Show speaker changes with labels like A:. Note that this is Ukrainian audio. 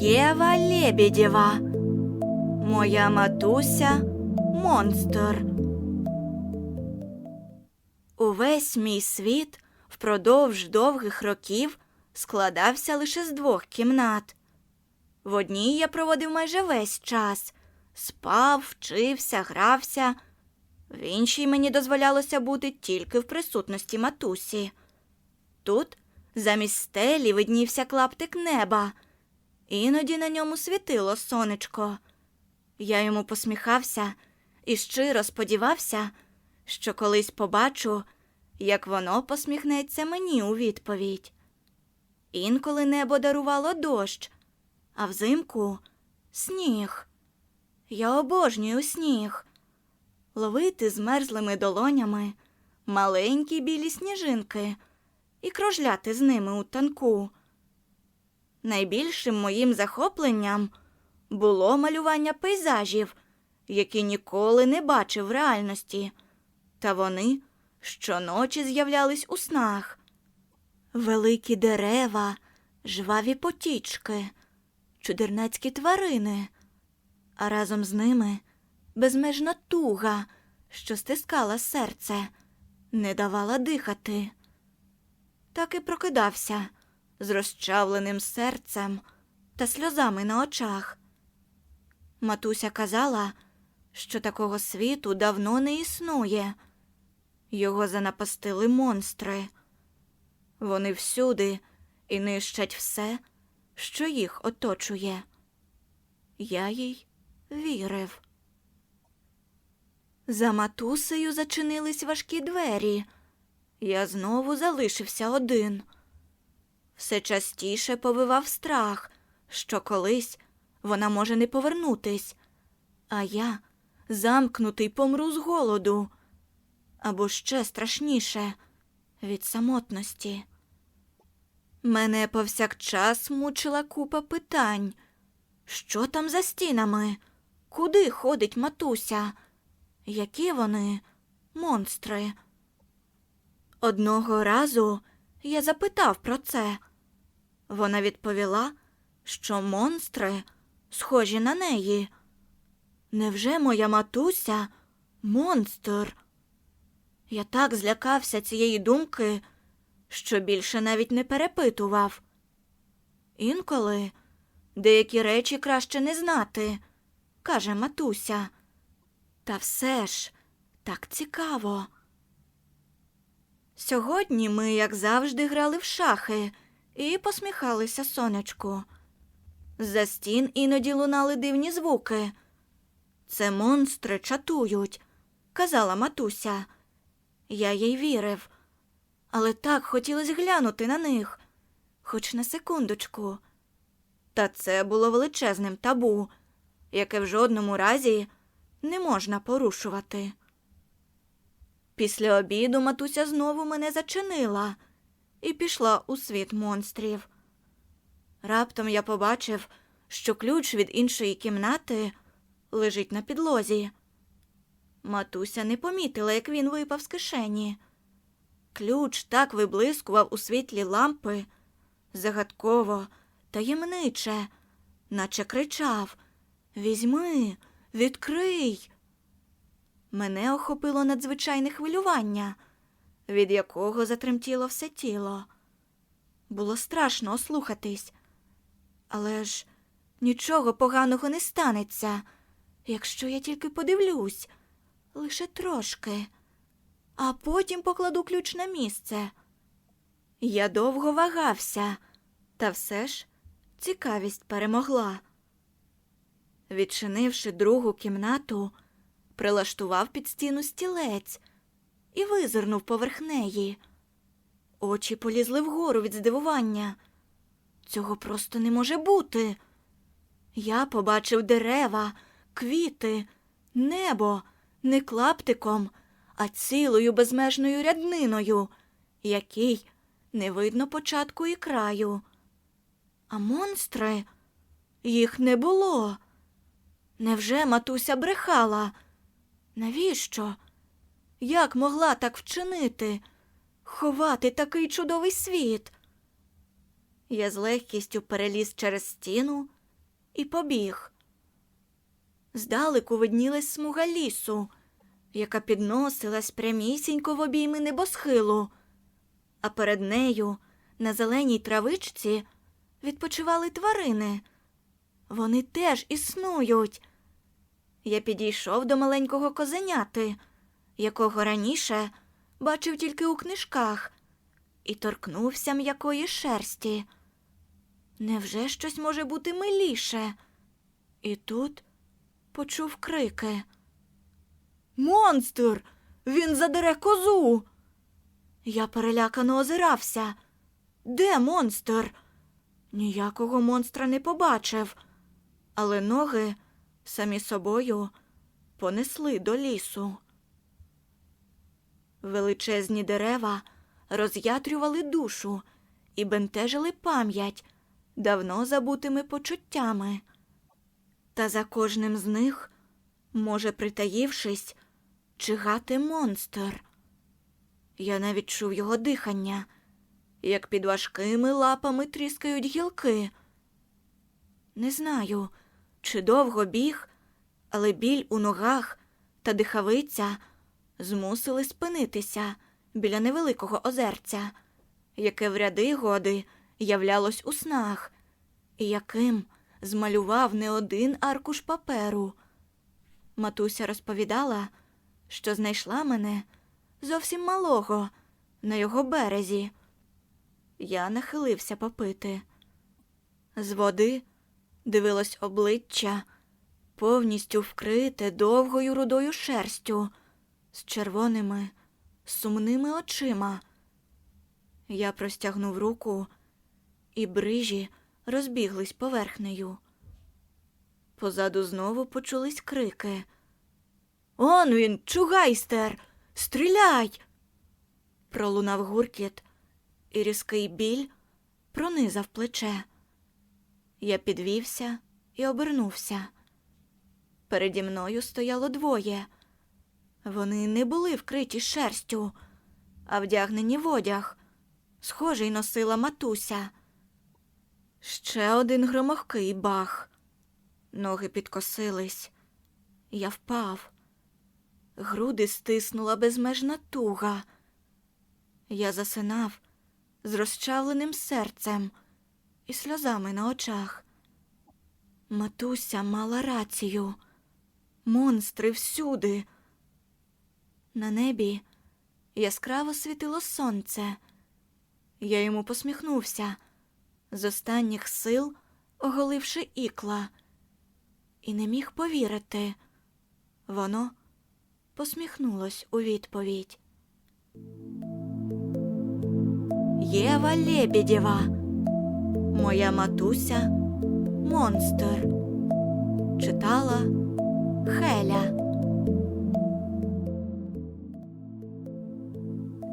A: Єва Лебедєва. Моя матуся монстр. Увесь мій світ впродовж довгих років складався лише з двох кімнат. В одній я проводив майже весь час, спав, вчився, грався. В іншій мені дозволялося бути тільки в присутності матусі. Тут замість стелі виднівся клаптик неба, іноді на ньому світило сонечко. Я йому посміхався і щиро сподівався, що колись побачу, як воно посміхнеться мені у відповідь. Інколи небо дарувало дощ, а взимку сніг. Я обожнюю сніг. Ловити змерзлими долонями маленькі білі сніжинки і кружляти з ними у танку. Найбільшим моїм захопленням було малювання пейзажів, які ніколи не бачив в реальності, та вони щоночі з'являлись у снах. Великі дерева, жваві потічки, чудернацькі тварини, а разом з ними безмежна туга, що стискала серце, не давала дихати. Так і прокидався з розчавленим серцем та сльозами на очах. Матуся казала, що такого світу давно не існує. Його занапастили монстри. Вони всюди і нищать все, що їх оточує. Я їй вірив. За матусею зачинились важкі двері. Я знову залишився один. Все частіше повивав страх, що колись вона може не повернутись, а я, замкнутий, помру з голоду, або ще страшніше від самотності. Мене повсякчас мучила купа питань. Що там за стінами? Куди ходить матуся? Які вони монстри? Одного разу я запитав про це. Вона відповіла, що монстри схожі на неї. Невже моя матуся монстр? Я так злякався цієї думки, що більше навіть не перепитував. Інколи деякі речі краще не знати, каже матуся. Та все ж так цікаво. Сьогодні ми, як завжди, грали в шахи і посміхалися сонечку. За стін іноді лунали дивні звуки. Це монстри чатують, казала матуся. Я їй вірив, але так хотілося глянути на них, хоч на секундочку. Та це було величезним табу, яке в жодному разі не можна порушувати. Після обіду матуся знову мене зачинила і пішла у світ монстрів. Раптом я побачив, що ключ від іншої кімнати лежить на підлозі. Матуся не помітила, як він випав з кишені. Ключ так виблискував у світлі лампи, загадково, таємниче, наче кричав Візьми, відкрий. Мене охопило надзвичайне хвилювання, від якого затремтіло все тіло. Було страшно ослухатись, але ж нічого поганого не станеться, якщо я тільки подивлюсь, лише трошки, а потім покладу ключ на місце. Я довго вагався, та все ж цікавість перемогла. Відчинивши другу кімнату, прилаштував під стіну стілець і визирнув поверх неї. Очі полізли вгору від здивування. Цього просто не може бути. Я побачив дерева, квіти, небо не клаптиком, а цілою безмежною рядниною, який не видно початку і краю. А монстри їх не було. Невже матуся брехала? Навіщо? Як могла так вчинити? Ховати такий чудовий світ? Я з легкістю переліз через стіну і побіг. Здалеку виднілась смуга лісу, яка підносилась прямісінько в обійми небосхилу, а перед нею на зеленій травичці відпочивали тварини. Вони теж існують. Я підійшов до маленького козеняти, якого раніше бачив тільки у книжках, і торкнувся м'якої шерсті. Невже щось може бути миліше? І тут почув крики. Монстр! Він задере козу. Я перелякано озирався. Де монстр? Ніякого монстра не побачив, але ноги самі собою понесли до лісу. Величезні дерева роз'ятрювали душу і бентежили пам'ять давно забутими почуттями. Та за кожним з них може, притаївшись, чигати монстр. Я навіть чув його дихання, як під важкими лапами тріскають гілки. Не знаю, чи довго біг, але біль у ногах та дихавиця змусили спинитися біля невеликого озерця, яке в ряди годи являлось у снах, і яким змалював не один аркуш паперу. Матуся розповідала, що знайшла мене зовсім малого на його березі. Я нахилився попити. З води дивилось обличчя, повністю вкрите довгою рудою шерстю, з червоними, сумними очима. Я простягнув руку, і брижі розбіглись поверхнею. Позаду знову почулись крики. Он він, чугайстер, стріляй. Пролунав гуркіт, і різкий біль пронизав плече. Я підвівся і обернувся. Переді мною стояло двоє. Вони не були вкриті шерстю, а вдягнені в одяг. Схожий носила матуся. Ще один громовкий бах. Ноги підкосились. Я впав. Груди стиснула безмежна туга. Я засинав з розчавленим серцем і сльозами на очах. Матуся мала рацію. Монстри всюди. На небі яскраво світило сонце. Я йому посміхнувся, з останніх сил оголивши ікла, і не міг повірити. Воно посміхнулось у відповідь. Єва Лебедєва, моя матуся, монстр. Читала Хеля.